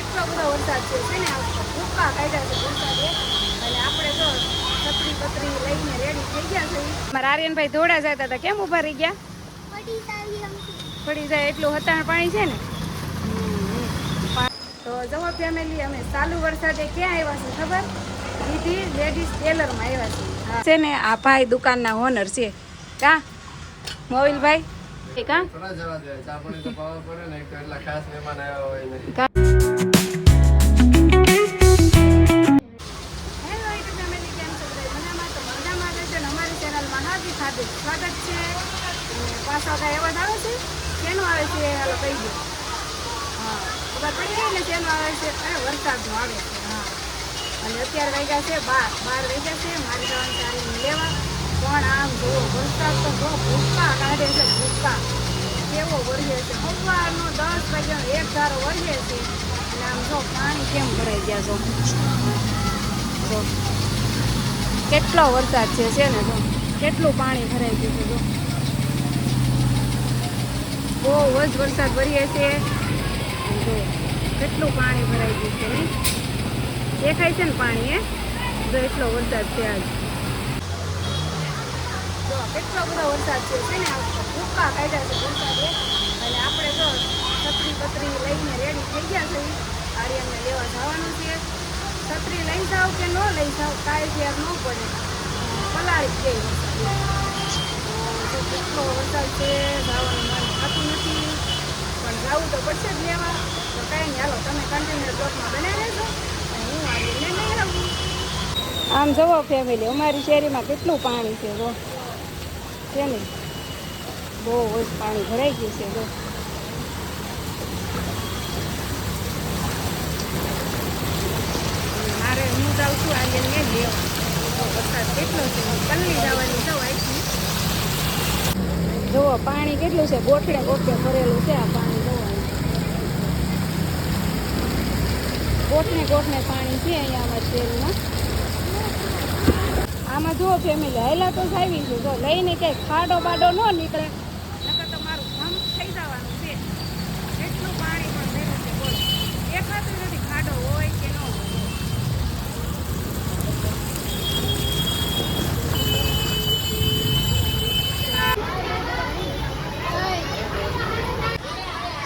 એટલો બધો વરસાદ છે છે ને આ ભૂક્કા કાઢ્યા છે વરસાદે. અને આપણે જો છત્રી પત્રી લઈને રેડી થઈ ગયા છે. મારા આર્યનભાઈ ધોડા જતા હતા. કેમ ઊભા રહી ગયા? પડી જાય એટલું હતાણ પાણી છે ને. તો જવો ફેમિલી અમે ચાલુ વરસાદે ક્યાં આવ્યા છે ખબર? દીદી લેડીઝ ટેલરમાં આવ્યા છે. છે ને આ ભાઈ દુકાનના ઓનર છે. કા? મોવિલભાઈ? કા? હાર્દિક સ્વાગત છે. પાછા કાંઈ અવાજ આવે છે? શેનો આવે છે? હાલો કહી દો. હા, ખબર પડી ગઈ ને શેનો આવે છે? અરે, વરસાદનો આવે છે. હા. અને અત્યારે વાગ્યા છે બાર. બાર વાગ્યા છે. મારી જવાનું ચાલીને લેવા. પણ આમ જુઓ વરસાદ તો જો ભૂક્કા કાઢે છે ભૂક્કા કેવો વરસે છે? સવારનો દસ વાગ્યાનો એક ધારો વરસે છે. અને આમ જો પાણી કેમ ભરાઈ ગયા છો? કેટલો વરસાદ છે છે ને જો. કેટલું પાણી ભરાઈ ગયું છે જો. બહુ જ વરસાદ ભરીએ છે જો, કેટલું પાણી ભરાઈ ગયું છે દેખાય છે ને પાણી એ જો એટલો વરસાદ છે આજ. જો, કેટલો બધો વરસાદ છે છે ને આ ભૂક્કા કાઢ્યા છે વરસાદે. અને આપણે જો, છત્રી પત્રી લઈને રેડી થઈ ગયા છે. આર્યનને લેવા જવાનું છે. છત્રી લઈ જાવ કે ન લઈ જાવ કાંઈ ફેર ન પડે. પલાળી જ ગઈ. કેટલો વરસાદ છે જવાનું મન થતું નથી પણ જવું તો પડશે જ લેવા તો કાંઈ નહીં હાલો તમે કન્ટેનર બોટમાં બનાવી રહેજો હું આવીને લઈ આવું આમ જવો ફેમિલી અમારી શેરીમાં કેટલું પાણી છે, જો. છે ને? બહુ જ પાણી ભરાઈ ગયું છે, જો. મારે હું જાઉં છું આર્યન ને લેવા જુઓ, પાણી કેટલું છે? ગોઠડે ગોઠડે ભરેલું છે આ પાણી, જુઓ. ગોઠને ગોઠને પાણી છે અહીંયા અમારી શેરીમાં આમાં જુઓ ફેમિલી હેલા તો આવી છે. જો લઈને ક્યાંય ખાડો બાડો ન નીકળે નકર તો મારું ધમ થઈ જવાનું છે એટલું પાણી પણ ભર્યું છે બોલ દેખાતું નથી ખાડો હોય કે ન હોય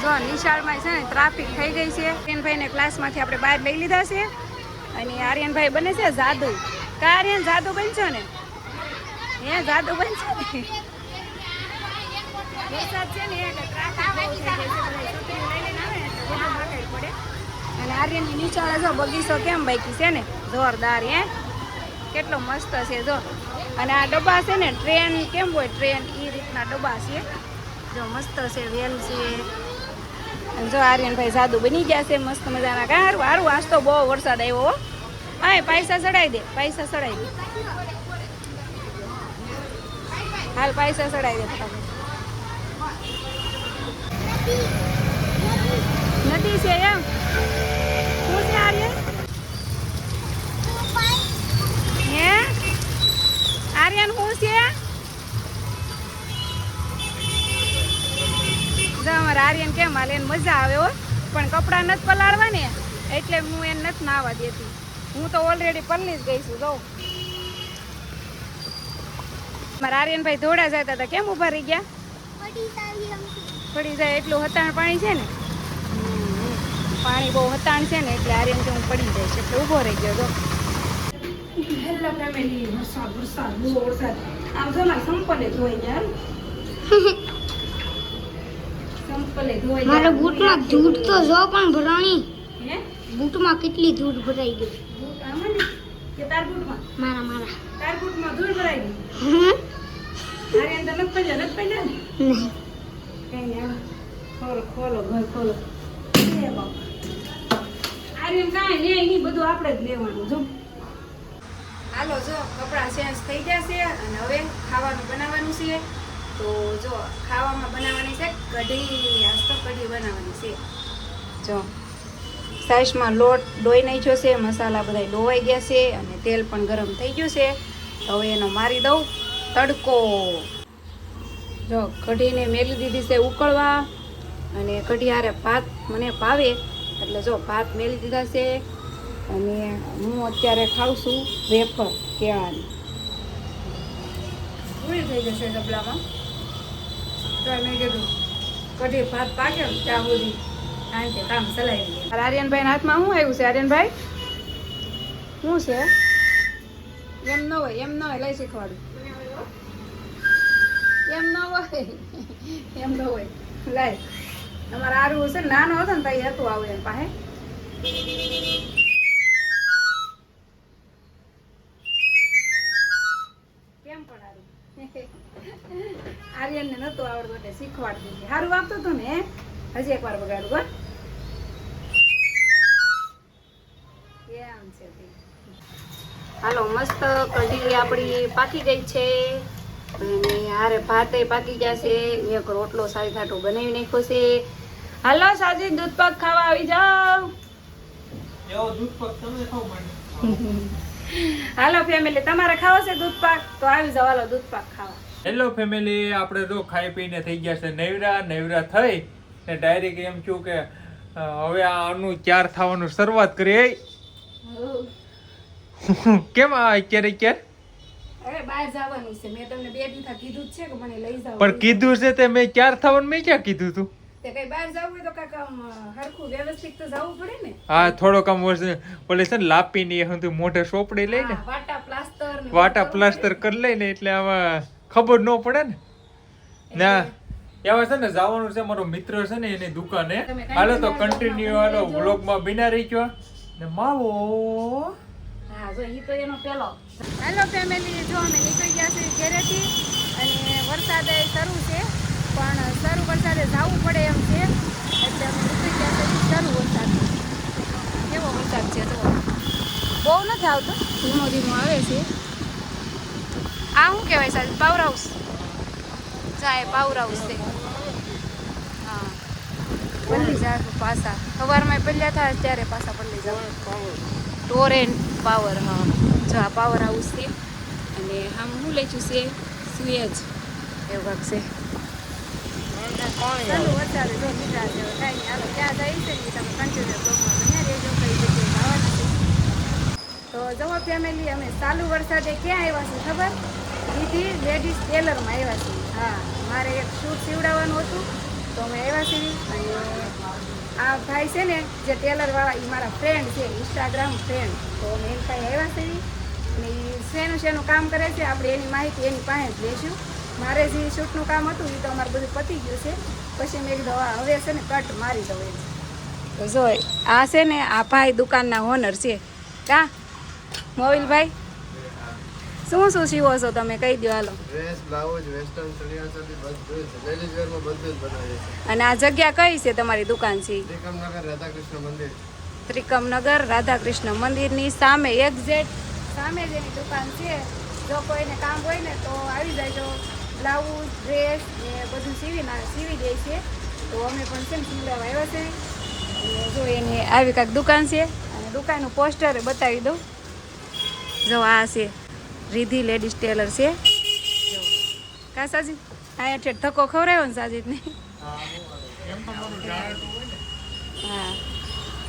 જો નિશાળમાં છે ને ટ્રાફિક થઈ ગઈ છે. આર્યનભાઈને ક્લાસમાંથી આપણે બહાર લઈ લીધા છે. અને આર્યનભાઈ બને છે જાદુ. કા આર્યન જાદુ બનશો ને? હે, જાદુ બનશો ને? અને આર્યનની નિશાળે જો બગીચો કેમ બાકી છે ને? જોરદાર, હે? કેટલો મસ્ત છે, જો. અને આ ડબ્બા છે ને, ટ્રેન, કેમ હોય ટ્રેન? એ રીતના ડબ્બા છે. જો મસ્ત છે, વેલ છે. અને જો આર્યનભાઈ સાદું બની ગયા છે, મસ્ત મજાના કાર હારું આજ તો બહુ વરસાદ આવ્યો હા. પૈસા ચડાવી દે પૈસા ચડાવી દે. હાલ પૈસા ચડાવી દે ફટાફટ. નદી છે એમ. શું છે આર્યન? કેમ એને મજા આવે હો. પણ કપડાં નથી પલાળવા ને એટલે હું એને નથી નાવા દેતી. હું તો ઓલરેડી પલ્લી જ ગઈ છું જો. મારા આર્યનભાઈ ધોળા જતા હતા. કેમ ઊભા રહી ગયા? પડી જાય એટલું હતાણ પાણી છે ને? પાણી બહુ હતાણ છે ને એટલે આર્યન કે હું પડી જઈશ એટલે ઊભો રહી ગયો તો હેલો ફેમિલી વરસાદ વરસાદ બહુ વરસાદ. આમ જો મારે સંપલે ધોઈ ગયા મારા બૂટમાં ધૂળ તો જો પણ ભરાણી. હે? બૂટમાં કેટલી ધૂળ ભરાઈ ગઈ? બૂટ આમાં ને કે તાર બૂટમાં? મારા મારા. તાર બૂટમાં ધૂળ ભરાઈ ગઈ? હમ? આર્યન તો નથી પડ્યા નથી પડ્યા ને? નહીં. કઈ ખોલો ખોલો ઘર ખોલો. એ બાપા. આર્યન કાંઈ લે નહીં બધું આપણે જ લેવાનું જો. હાલો જો કપડાં ચેન્જ થઈ ગયા છે અને હવે ખાવાનું બનાવવાનું છે. તો જો ખાવામાં બનાવવાની છે કઢી આજ તો કઢી બનાવવાની છે. જો સાઈસમાં લોટ ડોઈ નાખ્યો છે મસાલા બધા ડોવાઈ ગયા છે અને તેલ પણ ગરમ થઈ ગયું છે. હવે એનો મારી દઉં તડકો. જો કઢીને મેલી દીધી છે ઉકળવા અને કઢી હારે ભાત મને ભાવે એટલે જો ભાત મેલી દીધા છે અને હું અત્યારે ખાઉં છું વેફર કેળાની પૂરી થઈ જશે ડબલામાં મેં કીધું, કઢી ભાત પાકે ત્યાં સુધી. શાંતિ કામ ચલાવી લઈએ આર્યનભાઈ હાથમાં શું આવ્યું છે, આર્યનભાઈ? શું છે? એમ ન હોય, એમ ન હોય લઈ શીખવાડું. એમ ન હોય, એમ ન હોય. લાય. તમારે આરું છે નાનો હતો ને તઈ હતું આવું એમ પાસે. આવડતું એટલે શીખવાડતી હતી. સારું વાગતું હતું ને? હજી એકવાર બગાડું તે. હાલો મસ્ત કઢી આપણી પાકી ગઈ છે. અને હારે ભાતે પાકી ગયા છે. એક રોટલો સારી થાટો બનાવી નાખ્યો છે. હાલો સાજી દૂધ પાક ખાવા આવી જાઓ. હાલો ફેમિલી તમારે ખાવો છે દૂધ પાક? તો આવી જાઓ હાલો દૂધ પાક ખાવા. હેલો ફેમિલી આપણે તો ખાઈ પીને થઈ ગયા છે નૈવરા. નૈવરા થઈ ને ડાયરેક્ટ એમ છું કે હવે આનું ચાર થવાનું શરૂઆત કરીએ? કેમ આ અત્યારે ક્યારે? પણ કીધું છે તે મેં ચાર થવાનું મેં ક્યાં કીધું તું? હા થોડો કામ ઓલે છે ને લાપી ને મોઢે સોપડી લઈને. વાટા પ્લાસ્ટર કરી લઈને એટલે આમાં ખબર ન પડે ને? ના. એવા છે ને જવાનું છે મારો મિત્ર છે ને એની દુકાને. હાલો તો કન્ટિન્યુ હાલો વ્લોગમાં બિના રહી ગયો. ને માવો. હા જો ઈ તો એનો પેલો. હેલો ફેમિલી જો અમે નીકળી ગયા છીએ ઘરેથી. અને વરસાદ શરૂ છે પણ શરૂ વરસાદે જવું પડે એમ છે. એટલે અમે નીકળી ગયા છીએ શરૂ વરસાદ કેવો વરસાદ છે તો બહુ નથી આવતો? ધીમો ધીમો આવે છે. આ શું કહેવાય સાહેબ પાવર હાઉસ જાય પાવર હાઉસ છે હા પલ્લી જાય પાછા સવારમાં પલ્યા થાય ત્યારે પાછા પલ્લી જાવ ટોરેન્ટ પાવર હા જો આ પાવર હાઉસ છે અને આમ હું લઈ છું છે સુએજ એવું કાંક છે ચાલો વરસાદ જો ક્યાં જાય છે તમે કન્ટિન્યુ બ્લોગમાં બન્યા રહેજો તો જવો ફેમિલી અમે ચાલુ વરસાદે ક્યાં આવ્યા છે ખબર દીદી લેડીઝ ટેલરમાં આવ્યા છીએ. હા, મારે એક શૂટ સીવડાવવાનું હતું, તો અમે આવ્યા છીએ. અને આ ભાઈ છે ને, જે ટેલરવાળા એ મારા ફ્રેન્ડ છે ઇન્સ્ટાગ્રામ ફ્રેન્ડ તો અમે એની પાસે આવ્યા છીએ. અને એ શેનું શેનું કામ કરે છે, આપણે એની માહિતી એની પાસે જ લઈશું. મારે જે શૂટનું કામ હતું એ તો અમારે બધું પતી ગયું છે. પછી મેં કીધું હવે છે ને કટ મારી દઉં એમ. તો જો આ છે ને, આ ભાઈ દુકાનના ઓનર છે. કા? મોવિલભાઈ? શું શું સીવો છો તમે? કહી દો હાલો. Dress blouse western chaniya choli બધું જ લેડીઝ વેરમાં બધું જ બનાવીએ છીએ. અને આ જગ્યા કઈ છે તમારી દુકાન છે? ત્રિકમનગર રાધાકૃષ્ણ મંદિર. ત્રિકમનગર રાધાકૃષ્ણ મંદિરની સામે એક્ઝેક્ટ સામે જ એની દુકાન છે. જો કોઈને કામ હોય ને તો આવી જાય બ્લાઉઝ ડ્રેસ ને બધું સીવી સીવી દે છે. તો અમે પણ છે ને સીવડાવવા આવ્યા છે. જો એની આવી કાંઈક દુકાન છે અને દુકાનનું પોસ્ટર બતાવી દઉં. જો આ છે. રીધી લેડીઝ ટેલર છે. કા સાજી આ ઠેઠ ધક્કો ખવરાયો ને સાજીદને હા.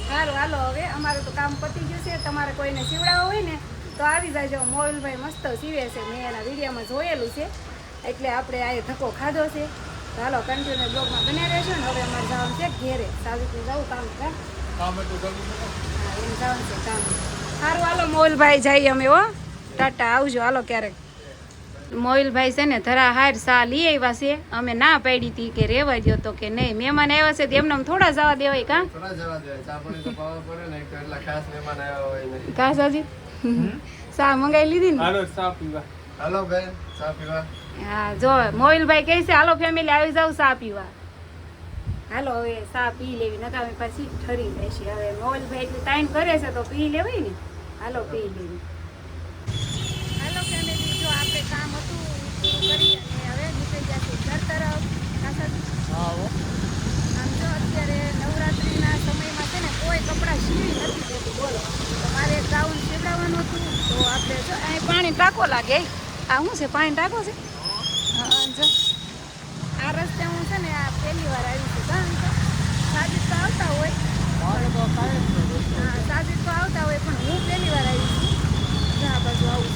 સારું હાલો હવે અમારું તો કામ પતી ગયું છે. તમારે કોઈને સીવડાવવા હોય ને તો આવી જાજો. મોહનભાઈ મસ્ત સીવે છે. મેં એના વિડીયોમાં જોયેલું છે. એટલે આપણે આ ધક્કો ખાધો છે. તો હાલો કન્ટિન્યુ બ્લોગમાં બન્યા રહેશો ને. હવે અમારે જવાનું છે ઘેરે. સાવિત્રી જવું કામ કામ એટલું જવાનું છે કામ. સારું હાલો મોહલભાઈ જઈએ અમે હો. ટાટા આવજો. હાલો ક્યારેક. મોહિલભાઈ છે ને ધરા હાર સા લઈ આવ્યા છે. અમે ના પાડી હતી કે રેવા દો તો કે નહીં. મહેમાન આવ્યા છે તેમને એમને થોડા જવા દેવાય કા? થોડા જવા દે ચા પાણી તો પાવા પડે ને એક તો એટલા ખાસ મહેમાન આવ્યા હોય ને. કા સાજી? સા મંગાવી લીધી ને? હાલો સા પીવા. હાલો બેન સા પીવા. હા જો મોહિલભાઈ કહે છે હાલો ફેમિલી આવી જાવ સા પીવા. હાલો હવે સા પી લેવી નતા અમે પાછી ઠરી જશે હવે મોહિલભાઈ એટલું ટાઈમ કરે છે તો પી લેવાય ને. હાલો પી લેવી. આવો. આમ તો અત્યારે નવરાત્રિના સમયમાં છે ને કોઈ કપડાં સીવી નથી દેતું બોલો. તમારે ગાઉન સીવડાવવાનું હતું તો આપણે જો અહીં પાણી ટાંકો લાગે. આ શું છે? પાણી ટાંકો છે? જો. આ રસ્તે હું છે ને આ પહેલી વાર આવી છું કારણ કે સાજિદ તો આવતા હોય. હા સાજિદ તો આવતા હોય પણ હું પહેલી વાર આવી છું. આ બાજુ આવું.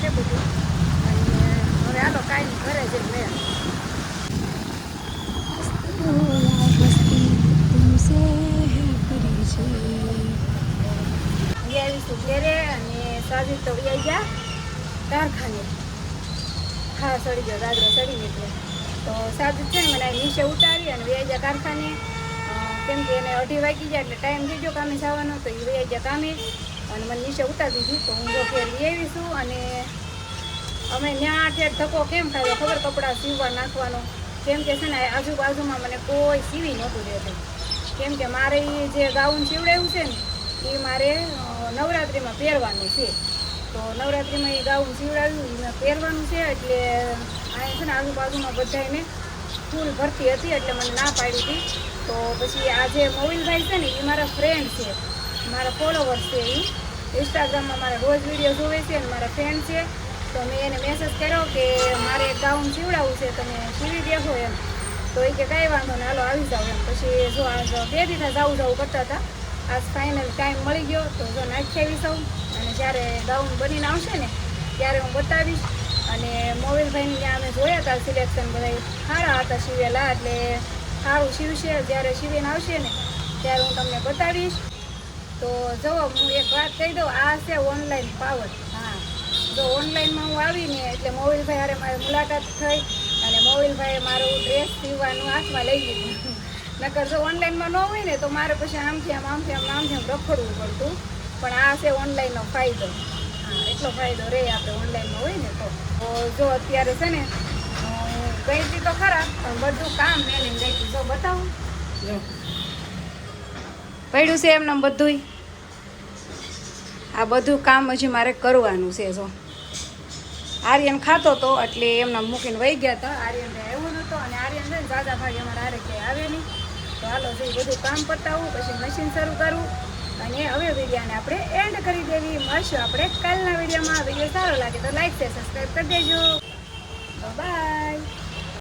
હા સડી લીધો. તો સાદું છે ને મને નીચે ઉતારી અને વ્યાજા કારખાને. કેમ કે એને અઢી વાગી જાય એટલે ટાઈમ દીધો કામે જવાનો, તો એ વ્યાજા કામે. અને મને નીચે ઉતારી દીધું, તો હું જો ઘેર લઈ આવીશું અને અમે ત્યાં ઠેર ધક્કો કેમ ખાધો? ખબર કપડાં સીવવા નાખવાનો. કેમ કે છે ને, આજુબાજુમાં મને કોઈ સીવી નહોતું રહેતું કેમ કે મારે જે ગાઉન સીવડાવ્યું છે ને એ મારે નવરાત્રિમાં પહેરવાનું છે. તો નવરાત્રિમાં એ ગાઉન સીવડાવ્યું એ પહેરવાનું છે, એટલે અહીંયા છે ને આજુબાજુમાં બધાને ફૂલ ભરતી હતી, એટલે મને ના પાડી હતી. તો પછી આ જે મોવિલભાઈ છે ને, એ મારા ફ્રેન્ડ છે. મારા ફોલોવર્સ છે એ. ઇન્સ્ટાગ્રામમાં મારા રોજ વીડિયો જોવે છે અને મારા ફ્રેન્ડ છે. તો મેં એને મેસેજ કર્યો કે મારે ગાઉન સીવડાવવું છે, તમે સીવી દેખો એમ. તો એ કે કાંઈ વાંધો ને હાલો આવી જાઓ એમ. પછી જો આ બે દીધા જાવું જાવું કરતા હતા. આજ ફાઇનલ ટાઈમ મળી ગયો. તો જો નાખી આવી અને જ્યારે ગાઉન બનીને આવશે ને ત્યારે હું બતાવીશ. અને મોવિલભાઈને ત્યાં અમે જોયા હતા સિલેક્શન બધા સારા હતા સીવેલા એટલે સારું સીવશે જ્યારે સીવીને આવશે ને ત્યારે હું તમને બતાવીશ. તો જો હું એક વાત કહી દઉં આ છે ઓનલાઈન પાવર. હા. તો ઓનલાઈનમાં હું આવીને એટલે મોવિલભાઈ હારે મારી મુલાકાત થઈ અને મોવિલભાઈએ મારું ડ્રેસ સીવવાનું હાથમાં લઈ લીધું. નકર જો ઓનલાઈનમાં ન હોય ને તો મારે પછી આમથી આમ આમથી આમ આમથી આમ રખડવું પડતું. પણ આ છે ઓનલાઈનનો ફાયદો. એટલો ફાયદો રહે આપણે ઓનલાઈનમાં હોય ને તો. જો અત્યારે છે ને ગઈ હતી તો ખરા, પણ બધું કામ મેલીને ગઈ હતી જો બતાવું. પડ્યું છે એમને બધુંય. આ બધું કામ હજી મારે કરવાનું છે, જો. આર્યન ખાતો તો, એટલે એમના મૂકીને વહી ગયા હતા. આર્યન આવ્યો નહોતો અને આર્યન છે ને દાદા ભાઈ અમારા હારે ક્યાંય આવે નહીં. તો હાલો, જો બધું કામ પતાવું, પછી મશીન શરૂ કરવું અને હવે વિડીયાને આપણે એન્ડ કરી દેવી. મળશું આપણે કાલના વિડીયોમાં. વીડિયો સારો લાગે તો લાઈક છે સબસ્ક્રાઈબ કરી દેજો. બાય